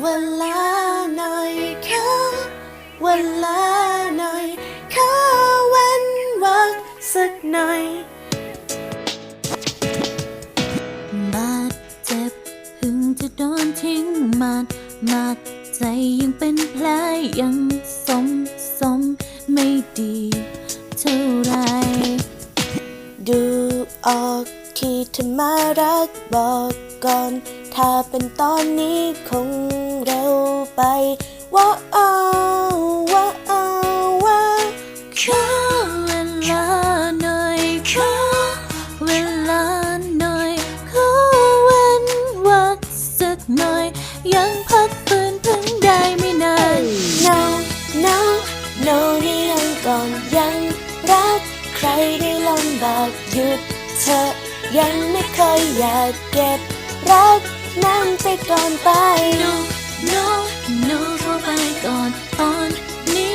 เวลาหน่อยขอเวลาหน่อยขอเว้นวักสักหน่อยบาดเจ็บหึงจะโดนทิ้งมาดมาดใจยังเป็นแผลยังสมสมไม่ดีเท่าไร ดูออกที่เธอมารักบอกก่อน ถ้าเป็นตอนนี้คงเร็วไปว่าเอาว่าเอาว่าขอเวลาหน่อยขอเวลาหน่อยขอเว้นวักสักหน่อย ยังพักฟื้นเพิ่งได้ไม่นาน no no no นี่ยังก่อนยังรักใครได้ลำบากหยุดเธอยังไม่เคยอยากเก็บรัก นั้นไปก่อนไป no no no เข้าไปก่อนตอนนี้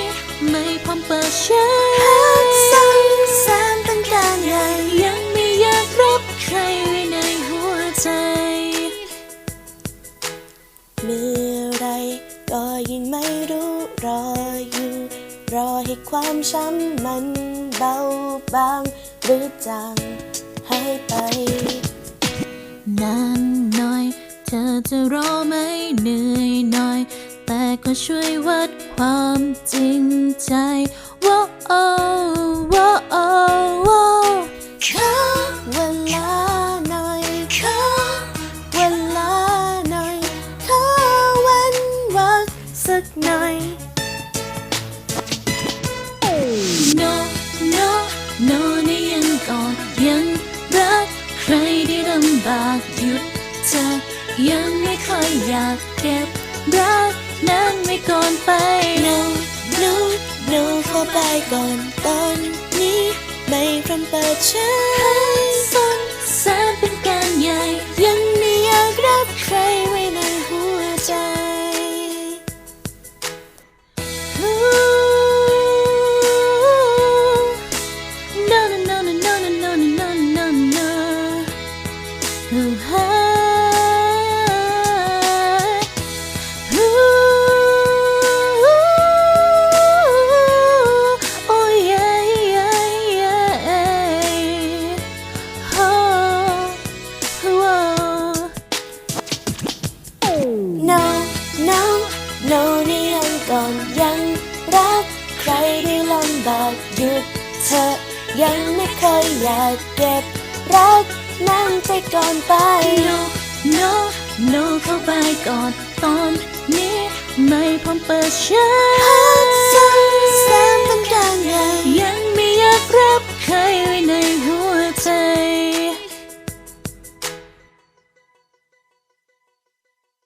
ไม่พร้อมเปิดใช้พักซ้ำซ้ำต้องการใหญ่ยังไม่อยากรับใครไว้ในหัวใจ เมื่อไรก็ยังไม่รู้รออยู่ รอให้ความช้ำมันเบาบางหรือจางหายไป นานหน่อย ธอจะรอไม่เหนื่อยหน่อย แต่ก็ช่วยวัดความจริงใจว่าโอ้ว่าโอว่าขอเวลาหน่อยขอเวลาหน่อยขอวันวักสักหน่อย no no no นี่ยังก่อนยังรักใครได้ลำบาก ยังไม่ค่อยอยากเก็บรักนั้นไว้ก่อนไป no no no เข้าไปก่อนตอนนี้ ไม่พร้อมเปิดใช้ส้นแสนเป็นการใหญ่ ยังไม่อยากรับใครไว้ในหัวใจ No no บากหยุดเธอ ยังไม่เคยอยากเก็บรักนั่งไปก่อนไป no no no เข้าไปก่อนตอนนี้ไม่พร้อมเปิดใช้